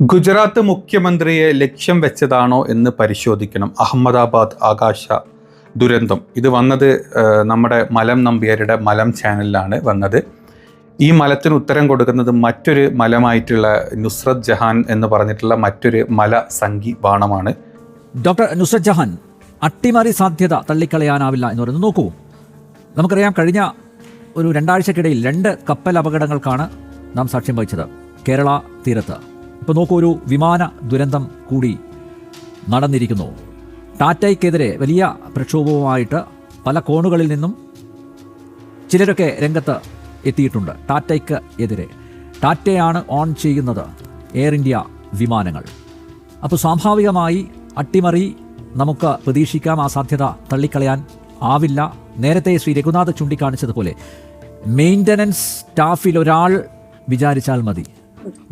ഗുജറാത്ത് മുഖ്യമന്ത്രിയെ ലക്ഷ്യം വെച്ചതാണോ എന്ന് പരിശോധിക്കണം. അഹമ്മദാബാദ് ആകാശ ദുരന്തം. ഇത് വന്നത് നമ്മുടെ മലം നമ്പ്യാരുടെ മലം ചാനലിലാണ് വന്നത്. ഈ മലത്തിന് ഉത്തരം കൊടുക്കുന്നത് മറ്റൊരു മലമായിട്ടുള്ള നുസ്രത് ജഹാൻ എന്ന് പറഞ്ഞിട്ടുള്ള മറ്റൊരു മല സംഗി ബാണമാണ്. ഡോക്ടർ നുസ്രത് ജഹാൻ അട്ടിമറി സാധ്യത തള്ളിക്കളയാനാവില്ല എന്ന് പറയുന്നത് നോക്കൂ. നമുക്കറിയാം കഴിഞ്ഞ ഒരു രണ്ടാഴ്ചക്കിടയിൽ രണ്ട് കപ്പൽ അപകടങ്ങൾക്കാണ് നാം സാക്ഷ്യം വഹിച്ചത്. കേരള തീരത്ത്. ഇപ്പോൾ നോക്കൂ ഒരു വിമാന ദുരന്തം കൂടി നടന്നിരിക്കുന്നു. ടാറ്റയ്ക്കെതിരെ വലിയ പ്രക്ഷോഭവുമായിട്ട് പല കോണുകളിൽ നിന്നും ചിലരൊക്കെ രംഗത്ത് എത്തിയിട്ടുണ്ട്. ടാറ്റയ്ക്ക് എതിരെ. ടാറ്റയാണ് ഓൺ ചെയ്യുന്നത് എയർ ഇന്ത്യ വിമാനങ്ങൾ. അപ്പോൾ സ്വാഭാവികമായി അട്ടിമറി നമുക്ക് പ്രതീക്ഷിക്കാം ആ സാധ്യത തള്ളിക്കളയാൻ ആവില്ല. നേരത്തെ ശ്രീ രഘുനാഥ് ചൂണ്ടിക്കാണിച്ചതുപോലെ മെയിന്റനൻസ് സ്റ്റാഫിൽ ഒരാൾ വിചാരിച്ചാൽ മതി.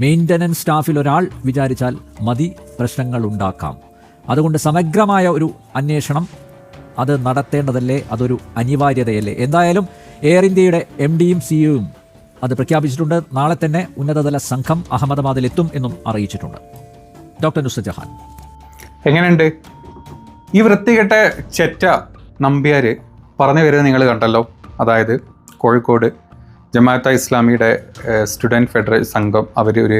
മെയിന്റനൻസ് സ്റ്റാഫിൽ ഒരാൾ വിചാരിച്ചാൽ മതി പ്രശ്നങ്ങൾ ഉണ്ടാക്കാം. അതുകൊണ്ട് സമഗ്രമായ ഒരു അന്വേഷണം അത് നടത്തേണ്ടതല്ലേ? അതൊരു അനിവാര്യതയല്ലേ? എന്തായാലും എയർ ഇന്ത്യയുടെ എം ഡിയും സിഇഒയും അത് പ്രഖ്യാപിച്ചിട്ടുണ്ട്. നാളെ തന്നെ ഉന്നതതല സംഘം അഹമ്മദാബാദിൽ എത്തും എന്നും അറിയിച്ചിട്ടുണ്ട്. ഡോക്ടർ നുസ ജഹാൻ എങ്ങനെയുണ്ട്? ഈ വൃത്തികെട്ട ചെറ്റ നമ്പ്യാർ പറഞ്ഞു വരുന്നത് നിങ്ങൾ കണ്ടല്ലോ. അതായത് കോഴിക്കോട് ജമാഅത്ത ഇസ്ലാമിയുടെ സ്റ്റുഡന്റ് ഫെഡറേഷൻ സംഘം അവർ ഒരു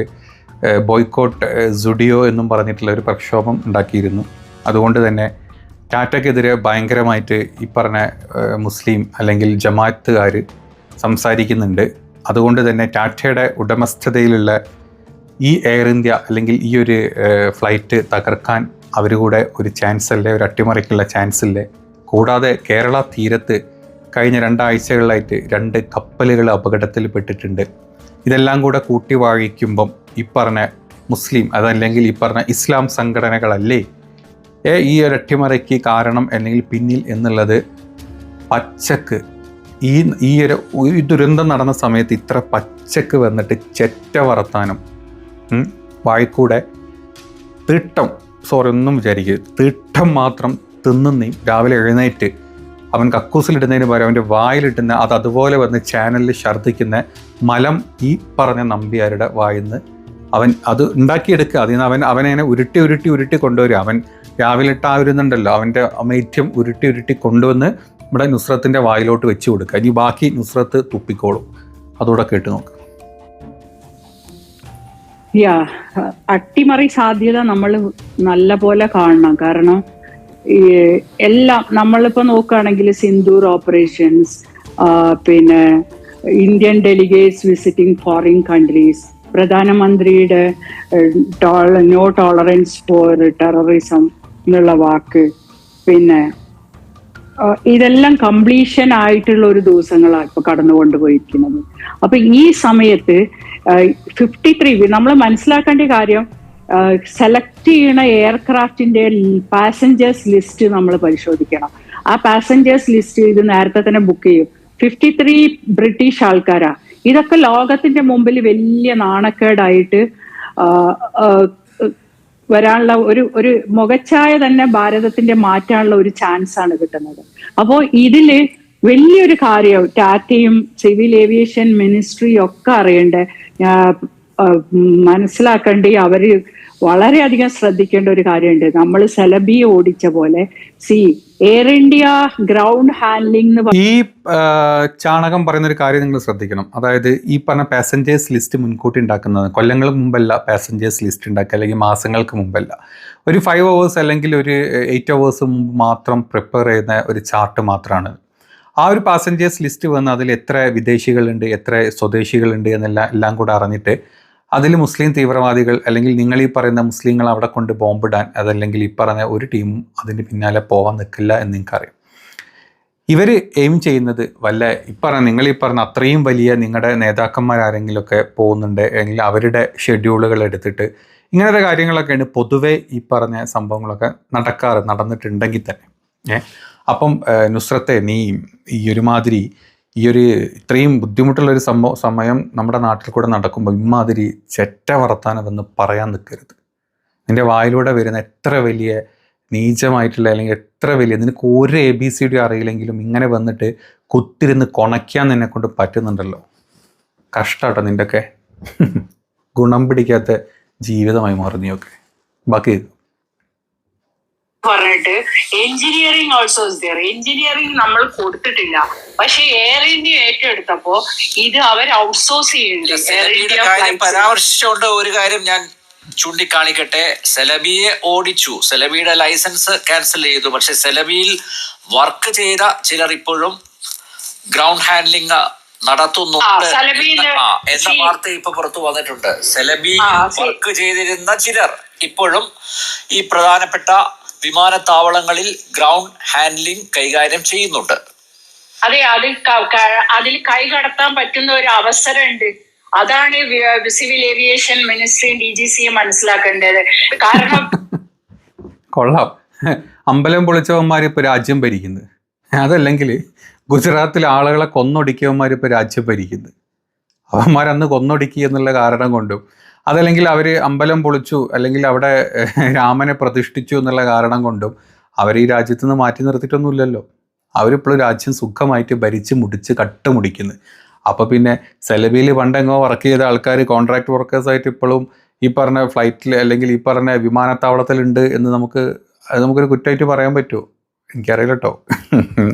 ബോയ്ക്കോട്ട് സുഡിയോ എന്നും പറഞ്ഞിട്ടുള്ള ഒരു പ്രക്ഷോഭം ഉണ്ടാക്കിയിരുന്നു. അതുകൊണ്ട് തന്നെ ടാറ്റയ്ക്കെതിരെ ഭയങ്കരമായിട്ട് ഈ പറഞ്ഞ മുസ്ലിം അല്ലെങ്കിൽ ജമാഅത്തുകാർ സംസാരിക്കുന്നുണ്ട്. അതുകൊണ്ട് തന്നെ ടാറ്റയുടെ ഉടമസ്ഥതയിലുള്ള ഈ എയർ ഇന്ത്യ അല്ലെങ്കിൽ ഈ ഒരു ഫ്ലൈറ്റ് തകർക്കാൻ അവർ കൂടെ ഒരു ചാൻസ് അല്ലേ ഒരു അട്ടിമറിക്കുള്ള ചാൻസ് ഇല്ലേ കൂടാതെ കേരള തീരത്ത് കഴിഞ്ഞ രണ്ടാഴ്ചകളിലായിട്ട് രണ്ട് കപ്പലുകൾ അപകടത്തിൽ പെട്ടിട്ടുണ്ട്. ഇതെല്ലാം കൂടെ കൂട്ടി വാഴിക്കുമ്പം ഈ പറഞ്ഞ മുസ്ലിം അതല്ലെങ്കിൽ ഈ പറഞ്ഞ ഇസ്ലാം സംഘടനകളല്ലേ? ഏ, ഈ ഒരു അട്ടിമറിക്ക് കാരണം അല്ലെങ്കിൽ പിന്നിൽ എന്നുള്ളത് പച്ചക്ക്. ഈ ഈ ഒരു ഈ ദുരന്തം നടന്ന സമയത്ത് ഇത്ര പച്ചക്ക് വന്നിട്ട് ചെറ്റ വർത്താനം ഉം, വായിക്കൂടെ? തിട്ടം സോറി ഒന്നും വിചാരിക്കരുത്. തീട്ടം മാത്രം തിന്നുന്നേയും രാവിലെ എഴുന്നേറ്റ് അവൻ കക്കൂസിലിടുന്നതിന് പകരം അവന്റെ വായിലിട്ടുന്ന അത് അതുപോലെ വന്ന് ചാനലിൽ ഛർദ്ദിക്കുന്ന മലം ഈ പറഞ്ഞ നമ്പ്യാരുടെ വായിന്ന് അവൻ അത് ഉണ്ടാക്കിയെടുക്കുക. അതിൽ നിന്ന് അവൻ അവനെ ഉരുട്ടി ഉരുട്ടി ഉരുട്ടി കൊണ്ടുവരിക. അവൻ രാവിലെ ഇട്ടാവരുന്നുണ്ടല്ലോ അവന്റെ അമൈഥ്യം ഉരുട്ടി ഉരുട്ടി കൊണ്ടുവന്ന് നമ്മുടെ നുസ്രത്തിന്റെ വായിലോട്ട് വെച്ച് കൊടുക്കുക. ഇനി ബാക്കി നുസ്രത്ത് തുപ്പിക്കോളും. അതുകൂടെ കേട്ട് നോക്ക്. യാ അട്ടിമറി സാധ്യത നമ്മൾ നല്ല പോലെ കാണണം. കാരണം എല്ലാം നമ്മളിപ്പോ നോക്കുകയാണെങ്കിൽ സിന്ദൂർ ഓപ്പറേഷൻസ് പിന്നെ Indian delegates visiting foreign countries പ്രധാനമന്ത്രിയുടെ നോ ടോളറൻസ് ഫോർ ടെററിസം എന്നുള്ള വാക്ക് പിന്നെ ഇതെല്ലാം കംപ്ലീഷൻ ആയിട്ടുള്ള ഒരു ദിവസങ്ങളാണ് ഇപ്പൊ കടന്നുകൊണ്ട് പോയിരിക്കുന്നത്. അപ്പൊ ഈ സമയത്ത് ഫിഫ്റ്റി ത്രീ നമ്മൾ മനസ്സിലാക്കേണ്ട കാര്യം സെലക്ട് ചെയ്യുന്ന എയർക്രാഫ്റ്റിന്റെ പാസഞ്ചേഴ്സ് ലിസ്റ്റ് നമ്മൾ പരിശോധിക്കണം. ആ പാസഞ്ചേഴ്സ് ലിസ്റ്റ് ഇത് നേരത്തെ തന്നെ ബുക്ക് ചെയ്യും. ഫിഫ്റ്റി ത്രീ ബ്രിട്ടീഷ് ആൾക്കാരാ. ഇതൊക്കെ ലോകത്തിന്റെ മുമ്പിൽ വലിയ നാണക്കേടായിട്ട് വരാനുള്ള ഒരു ഒരു മുഖച്ഛായ തന്നെ ഭാരതത്തിന്റെ മാറ്റാനുള്ള ഒരു ചാൻസ് ആണ് കിട്ടുന്നത്. അപ്പോ ഇതിൽ വലിയൊരു കാര്യം ടാറ്റയും സിവിൽ ഏവിയേഷൻ മിനിസ്ട്രിയും ഒക്കെ അറിയണ്ടേ മനസ്സിലാക്കേണ്ടി അവർ വളരെയധികം ശ്രദ്ധിക്കേണ്ട ഒരു കാര്യമുണ്ട്. നമ്മൾ സെലബി ഓടിച്ച പോലെ. സി എയർ ഇന്ത്യ ഗ്രൗണ്ട് ഹാൻഡ്ലിംഗ് ഈ ചാണകം പറയുന്ന ഒരു കാര്യം നിങ്ങൾ ശ്രദ്ധിക്കണം. അതായത് ഈ പറഞ്ഞ പാസഞ്ചേഴ്സ് ലിസ്റ്റ് മുൻകൂട്ടി ഉണ്ടാക്കുന്നത് കൊല്ലങ്ങൾക്ക് മുമ്പല്ല പാസഞ്ചേഴ്സ് ലിസ്റ്റ് ഉണ്ടാക്കുക അല്ലെങ്കിൽ മാസങ്ങൾക്ക് മുമ്പല്ല. ഒരു ഫൈവ് അവേഴ്സ് അല്ലെങ്കിൽ ഒരു എയ്റ്റ് അവേഴ്സ് മുമ്പ് മാത്രം പ്രിപ്പയർ ചെയ്യുന്ന ഒരു ചാർട്ട് മാത്രമാണ്. ആ ഒരു പാസഞ്ചേഴ്സ് ലിസ്റ്റ് വന്ന് അതിൽ എത്ര വിദേശികളുണ്ട് എത്ര സ്വദേശികളുണ്ട് എന്നെല്ലാം എല്ലാം കൂടെ അറിഞ്ഞിട്ട് അതിൽ മുസ്ലിം തീവ്രവാദികൾ അല്ലെങ്കിൽ നിങ്ങൾ ഈ പറയുന്ന മുസ്ലിങ്ങൾ അവിടെ കൊണ്ട് ബോംബിടാൻ അതല്ലെങ്കിൽ ഈ പറഞ്ഞ ഒരു ടീമും അതിന് പിന്നാലെ പോകാൻ നിൽക്കില്ല എന്ന് നിങ്ങൾക്കറിയാം. ഇവർ എയിം ചെയ്യുന്നത് വല്ല ഇപ്പറ നിങ്ങൾ ഈ പറഞ്ഞ അത്രയും വലിയ നിങ്ങളുടെ നേതാക്കന്മാരാരെങ്കിലുമൊക്കെ പോകുന്നുണ്ട് അല്ലെങ്കിൽ അവരുടെ ഷെഡ്യൂളുകൾ എടുത്തിട്ട് ഇങ്ങനത്തെ കാര്യങ്ങളൊക്കെയാണ് പൊതുവെ ഈ പറഞ്ഞ സംഭവങ്ങളൊക്കെ നടക്കാറ് നടന്നിട്ടുണ്ടെങ്കിൽ തന്നെ. ഏ? അപ്പം നുസ്രത്തെ നീ ഈ ഒരുമാതിരി ഈ ഒരു ഇത്രയും ബുദ്ധിമുട്ടുള്ള ഒരു സംഭവ സമയം നമ്മുടെ നാട്ടിൽ കൂടെ നടക്കുമ്പോൾ ഇമാതിരി ചെറ്റ വർത്താനമെന്ന് പറയാൻ നിൽക്കരുത് നിന്റെ വായിലൂടെ വരുന്ന എത്ര വലിയ നീചമായിട്ടുള്ള അല്ലെങ്കിൽ എത്ര വലിയ നിനക്ക് ഒരു എ ബി സി ഡി അറിയില്ലെങ്കിലും ഇങ്ങനെ വന്നിട്ട് കുത്തിരുന്ന് കൊണയ്ക്കാൻ നിന്നെ കൊണ്ട് പറ്റുന്നുണ്ടല്ലോ. കഷ്ടാട്ടോ നിന്റെയൊക്കെ ഗുണം പിടിക്കാത്ത ജീവിതമായി മാറുന്നൊക്കെ ബാക്കി. പറഞ്ഞിട്ട് എഞ്ചിനീയറിംഗ് ഓൾസോ ദർ എഞ്ചിനീയറിംഗ് നമ്മൾ കൊടുത്തിട്ടില്ല. പക്ഷെ എയർ ഇന്ത്യ ഏറ്റെടുത്തപ്പോ ഇത് അവർ ഔട്ട്സോഴ്സ് ചെയ്യുന്നുണ്ട്. പരാമർശിച്ചുകൊണ്ട് ഒരു കാര്യം ഞാൻ ചൂണ്ടിക്കാണിക്കട്ടെ. സെലബിയെ ഓടിച്ചു. സെലബിയുടെ ലൈസൻസ് ക്യാൻസൽ ചെയ്തു. പക്ഷെ സെലബിയിൽ വർക്ക് ചെയ്ത ചിലർ ഇപ്പോഴും ഗ്രൗണ്ട് ഹാൻഡ്ലിംഗ് നടത്തുന്നുണ്ട് എന്ന- വാർത്ത ഇപ്പൊ പുറത്തു വന്നിട്ടുണ്ട്. സെലബി വർക്ക് ചെയ്തിരുന്ന ചിലർ ഇപ്പോഴും ഈ പ്രധാനപ്പെട്ട വിമാനത്താവളങ്ങളിൽ ഗ്രൗണ്ട് ഹാൻഡ്ലിംഗ് കൈകാര്യം ചെയ്യുന്നുണ്ട്. അതെ ക- അതിൽ കൈകടത്താൻ പറ്റുന്ന ഒരു അവസരമുണ്ട്. അതാണ് സിവിൽ ഏവിയേഷൻ മിനിസ്ട്രിയും ഡി ജി സിയും മനസ്സിലാക്കേണ്ടത്. കാരണം കൊള്ളാം. അമ്പലം പൊളിച്ചവന്മാർ ഇപ്പൊ രാജ്യം ഭരിക്കുന്നത് അതല്ലെങ്കിൽ ഗുജറാത്തിലെ ആളുകളെ കൊന്നൊടുക്കിയവന്മാർ ഇപ്പൊ രാജ്യം ഭരിക്കുന്നത് അവന്മാരന്ന് കൊന്നൊടുക്കി എന്നുള്ള കാരണം കൊണ്ടും അതല്ലെങ്കിൽ അവർ അമ്പലം പൊളിച്ചു അല്ലെങ്കിൽ അവിടെ രാമനെ പ്രതിഷ്ഠിച്ചു എന്നുള്ള കാരണം കൊണ്ടും അവർ ഈ രാജ്യത്ത് നിന്ന് മാറ്റി നിർത്തിയിട്ടൊന്നുമില്ലല്ലോ. അവരിപ്പോഴും രാജ്യം സുഖമായിട്ട് ഭരിച്ച് മുടിച്ച് കട്ട് മുടിക്കുന്നു. അപ്പോൾ പിന്നെ സെലബിയിൽ പണ്ടെങ്ങോ വർക്ക് ചെയ്ത ആൾക്കാർ കോൺട്രാക്ട് വർക്കേഴ്സായിട്ട് ഇപ്പോഴും ഈ പറഞ്ഞ ഫ്ലൈറ്റിൽ അല്ലെങ്കിൽ ഈ പറഞ്ഞ വിമാനത്താവളത്തിലുണ്ട് എന്ന് നമുക്ക് അത് നമുക്കൊരു കുറ്റമായിട്ട് പറയാൻ പറ്റുമോ? എനിക്കറിയില്ല കേട്ടോ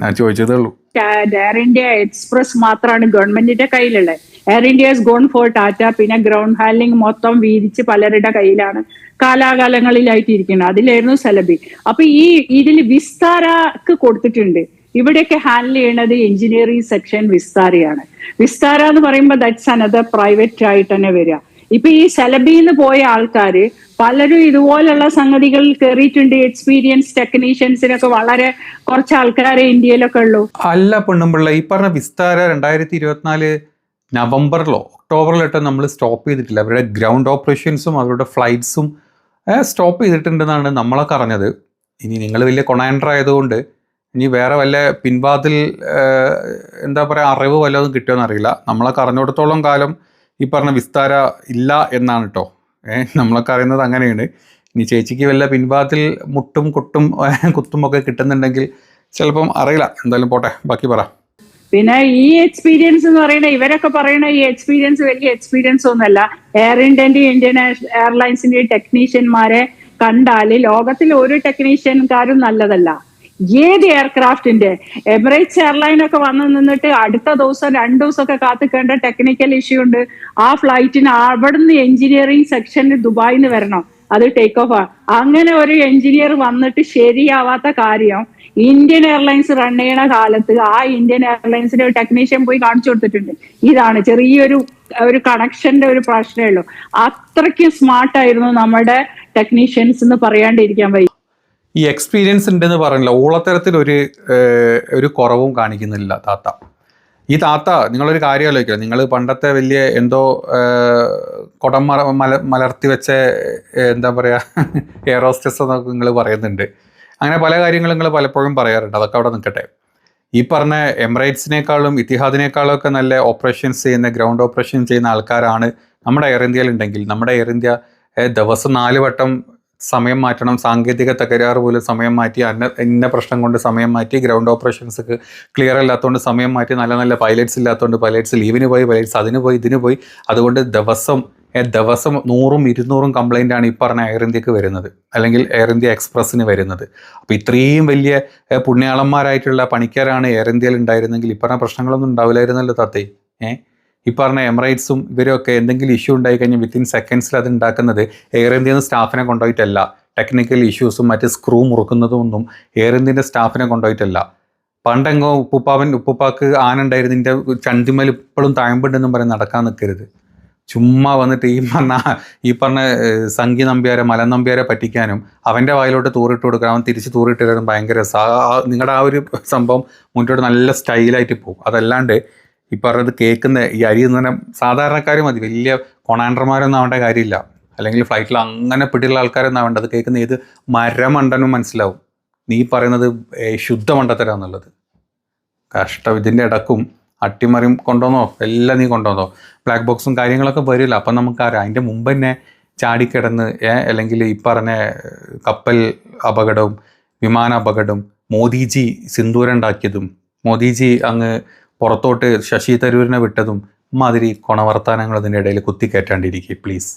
ഞാൻ ചോദിച്ചതേ ഉള്ളൂ. എയർ ഇന്ത്യ എക്സ്പ്രസ് മാത്രമാണ് ഗവൺമെന്റിന്റെ കയ്യിലുള്ളത്. Air India gone for Tata പിന്നെ ഗ്രൗണ്ട് ഹാൻഡ്ലിംഗ് മൊത്തം വീതിച്ച് പലരുടെ കയ്യിലാണ്. കാലാകാലങ്ങളിലായിട്ട് ഇരിക്കുന്നത് അതിലായിരുന്നു സെലബി അപ്പൊ ഈ ഇതിൽ വിസ്താരക്ക് കൊടുത്തിട്ടുണ്ട്. ഇവിടെയൊക്കെ ഹാൻഡിൽ ചെയ്യണത് എഞ്ചിനീയറിംഗ് സെക്ഷൻ വിസ്താരയാണ്. വിസ്താര എന്ന് പറയുമ്പോൾ ദറ്റ്സ് അനദർ പ്രൈവറ്റ് ആയിട്ട് തന്നെ വരിക. ഇപ്പൊ ഈ സെലബിന്ന് പോയ ആൾക്കാര് പലരും ഇതുപോലുള്ള സംഗതികൾ കയറിയിട്ടുണ്ട് എക്സ്പീരിയൻസ് ടെക്നീഷ്യൻസിനൊക്കെ വളരെ കുറച്ച് ആൾക്കാരെ ഇന്ത്യയിലൊക്കെ ഉള്ളൂ. അല്ല പെണ്ണുമ്പിള്ള ഈ പറഞ്ഞ വിസ്താര രണ്ടായിരത്തി ഇരുപത്തിനാല് നവംബറിലോ ഒക്ടോബറിലോട്ടോ നമ്മൾ സ്റ്റോപ്പ് ചെയ്തിട്ടില്ല. അവരുടെ ഗ്രൗണ്ട് ഓപ്പറേഷൻസും അവരുടെ ഫ്ലൈറ്റ്സും സ്റ്റോപ്പ് ചെയ്തിട്ടുണ്ടെന്നാണ് നമ്മളൊക്കെ അറിഞ്ഞത്. ഇനി നിങ്ങൾ വലിയ കൊണാൻഡർ ആയതുകൊണ്ട് ഇനി വേറെ വല്ല പിൻവാതിൽ എന്താ പറയുക അറിവ് വല്ലതും കിട്ടുമെന്ന് അറിയില്ല. നമ്മളൊക്കെ അറിഞ്ഞിടത്തോളം കാലം ഈ പറഞ്ഞ വിസ്താര ഇല്ല എന്നാണ് കേട്ടോ ഏഹ് നമ്മളൊക്കെ അറിയുന്നത് അങ്ങനെയാണ്. ഇനി ചേച്ചിക്ക് വല്ല പിൻവാതിൽ മുട്ടും കുട്ടും കുത്തുമൊക്കെ കിട്ടുന്നുണ്ടെങ്കിൽ ചിലപ്പം അറിയില്ല. എന്തായാലും പോട്ടെ ബാക്കി പറ. പിന്നെ ഈ എക്സ്പീരിയൻസ് എന്ന് പറയുന്നത് ഇവരൊക്കെ പറയുന്ന ഈ എക്സ്പീരിയൻസ് വലിയ എക്സ്പീരിയൻസ് ഒന്നുമല്ല. എയർ ഇന്ത്യന്റെ ഇന്ത്യൻ എയർലൈൻസിന്റെ ടെക്നീഷ്യന്മാരെ കണ്ടാൽ ലോകത്തിൽ ഒരു ടെക്നീഷ്യൻകാരും നല്ലതല്ല. ഏത് എയർക്രാഫ്റ്റിന്റെ എമിറേറ്റ്സ് എയർലൈൻ ഒക്കെ വന്നു നിന്നിട്ട് അടുത്ത ദിവസം രണ്ടു ദിവസമൊക്കെ കാത്തിക്കേണ്ട ടെക്നിക്കൽ ഇഷ്യൂ ഉണ്ട്. ആ ഫ്ലൈറ്റിന് അവിടുന്ന് എഞ്ചിനീയറിംഗ് സെക്ഷനിൽ ദുബായിൽ നിന്ന് വരണം. അത് ടേക്ക് ഓഫ് ആണ് അങ്ങനെ ഒരു എഞ്ചിനീയർ വന്നിട്ട് ശരിയാവാത്ത കാര്യം ഇന്ത്യൻ എയർലൈൻസ് റൺ ചെയ്യണ കാലത്ത് ആ ഇന്ത്യൻ എയർലൈൻസിന്റെ ഒരു ടെക്നീഷ്യൻ പോയി കാണിച്ചു കൊടുത്തിട്ടുണ്ട്. ഇതാണ് ചെറിയൊരു ഒരു കണക്ഷന്റെ ഒരു പ്രശ്നമേ ഉള്ളൂ. അത്രയ്ക്ക് സ്മാർട്ട് ആയിരുന്നു നമ്മുടെ ടെക്നീഷ്യൻസ് എന്ന് പറയാണ്ടിരിക്കാൻ വയ്യ. ഈ എക്സ്പീരിയൻസ് ഉണ്ടെന്ന് പറഞ്ഞില്ല. ഓളത്തരത്തിൽ ഒരു ഒരു കുറവും കാണിക്കുന്നില്ല താത്ത. ഈ താത്ത നിങ്ങളൊരു കാര്യം ആലോചിക്കുക. നിങ്ങൾ പണ്ടത്തെ വലിയ എന്തോ കുടം മല മലർത്തി വെച്ച എന്താ പറയുക എയറോസ്റ്റസ് എന്നൊക്കെ നിങ്ങൾ പറയുന്നുണ്ട്. അങ്ങനെ പല കാര്യങ്ങളും നിങ്ങൾ പലപ്പോഴും പറയാറുണ്ട്. അതൊക്കെ അവിടെ നിൽക്കട്ടെ. ഈ പറഞ്ഞ എമിറേറ്റ്സിനേക്കാളും ഇത്തിഹാദിനേക്കാളും ഒക്കെ നല്ല ഓപ്പറേഷൻസ് ചെയ്യുന്ന ഗ്രൗണ്ട് ഓപ്പറേഷൻ ചെയ്യുന്ന ആൾക്കാരാണ് നമ്മുടെ എയർ ഇന്ത്യയിലുണ്ടെങ്കിൽ. നമ്മുടെ എയർ ഇന്ത്യ ദിവസം നാല് വട്ടം സമയം മാറ്റണം. സാങ്കേതിക തകരാറ് പോലും സമയം മാറ്റി അന്ന ഇന്ന പ്രശ്നം കൊണ്ട് സമയം മാറ്റി ഗ്രൗണ്ട് ഓപ്പറേഷൻസ് ക്ലിയർ അല്ലാത്തതുകൊണ്ട് സമയം മാറ്റി നല്ല നല്ല പൈലറ്റ്സ് ഇല്ലാത്തതുകൊണ്ട് പൈലറ്റ്സ് ലീവിന് പോയി പൈലറ്റ്സ് അതിന് പോയി ഇതിന് പോയി. അതുകൊണ്ട് ദിവസം ദിവസം നൂറും ഇരുന്നൂറും കംപ്ലൈന്റ് ആണ് ഈ പറഞ്ഞ എയർ ഇന്ത്യയ്ക്ക് വരുന്നത്. അല്ലെങ്കിൽ എയർ ഇന്ത്യ എക്സ്പ്രസ്സിന് വരുന്നത്. അപ്പോൾ ഇത്രയും വലിയ പുണ്യാളന്മാരായിട്ടുള്ള പണിക്കാരാണ് എയർ ഇന്ത്യയിൽ ഉണ്ടായിരുന്നെങ്കിൽ ഈ പറഞ്ഞ പ്രശ്നങ്ങളൊന്നും ഉണ്ടാവില്ലായിരുന്നല്ലോ തത്തേ. ഏഹ് ഈ പറഞ്ഞ എമിറേറ്റ്സും ഇവരൊക്കെ എന്തെങ്കിലും ഇഷ്യൂ ഉണ്ടായി കഴിഞ്ഞാൽ വിത്തിൻ സെക്കൻഡ്സിൽ അത് ഉണ്ടാക്കുന്നത് എയർ ഇന്ത്യയിൽ സ്റ്റാഫിനെ കൊണ്ടുപോയിട്ടല്ല. ടെക്നിക്കൽ ഇഷ്യൂസും മറ്റ് സ്ക്രൂ മുറുക്കുന്നതൊന്നും എയർ ഇന്ത്യന്റെ സ്റ്റാഫിനെ കൊണ്ടുപോയിട്ടല്ല. പണ്ടെങ്കോ ഉപ്പുപ്പാവൻ ഉപ്പുപ്പാക്ക് ആന ഉണ്ടായിരുന്നു നിന്റെ ചന്തിമൽ ഇപ്പോഴും താഴമ്പുണ്ടെന്നും പറഞ്ഞ് നടക്കാൻ നിൽക്കരുത് ചുമ്മാ വന്നിട്ട് ഈ പറഞ്ഞ ഈ പറഞ്ഞ സംഗി നമ്പ്യാരെ മല നമ്പ്യാരെ പറ്റിക്കാനും അവന്റെ വായിലോട്ട് തൂറിട്ട് കൊടുക്കാൻ അവൻ തിരിച്ച് തൂറിട്ട് തരാനും ഭയങ്കര നിങ്ങളുടെ ആ ഒരു സംഭവം മുന്നോട്ട് നല്ല സ്റ്റൈലായിട്ട് പോകും. അതല്ലാണ്ട് ഈ പറഞ്ഞത് കേൾക്കുന്ന ഈ അരി എന്ന് പറഞ്ഞാൽ സാധാരണക്കാർ മതി. വലിയ കൊണാൻഡർമാരൊന്നും ആവേണ്ട കാര്യമില്ല. അല്ലെങ്കിൽ ഫ്ലൈറ്റിൽ അങ്ങനെ പിടിയുള്ള ആൾക്കാരൊന്നും ആവേണ്ടത് കേൾക്കുന്ന ഏത് മരമണ്ടനും മനസ്സിലാവും. നീ പറയുന്നത് ശുദ്ധ മണ്ടത്തരാന്നുള്ളത് കഷ്ടം. ഇതിന്റെ ഇടക്കും. അട്ടിമറിയും കൊണ്ടുവന്നോ? എല്ലാം നീ കൊണ്ടുവന്നോ? ബ്ലാക്ക് ബോക്സും കാര്യങ്ങളൊക്കെ വരില്ല. അപ്പം നമുക്കറിയാം അതിന്റെ മുമ്പ് തന്നെ ചാടിക്കിടന്ന് അല്ലെങ്കിൽ ഈ പറഞ്ഞ കപ്പൽ അപകടവും വിമാന അപകടവും മോദിജി സിന്ദൂരുണ്ടാക്കിയതും മോദിജി അങ്ങ് പുറത്തോട്ട് ശശി തരൂരിനെ വിട്ടതും മാതിരി കൊണവർത്താനങ്ങൾ അതിന്റെ ഇടയിൽ കുത്തിക്കയറ്റാണ്ടിരിക്കുക പ്ലീസ്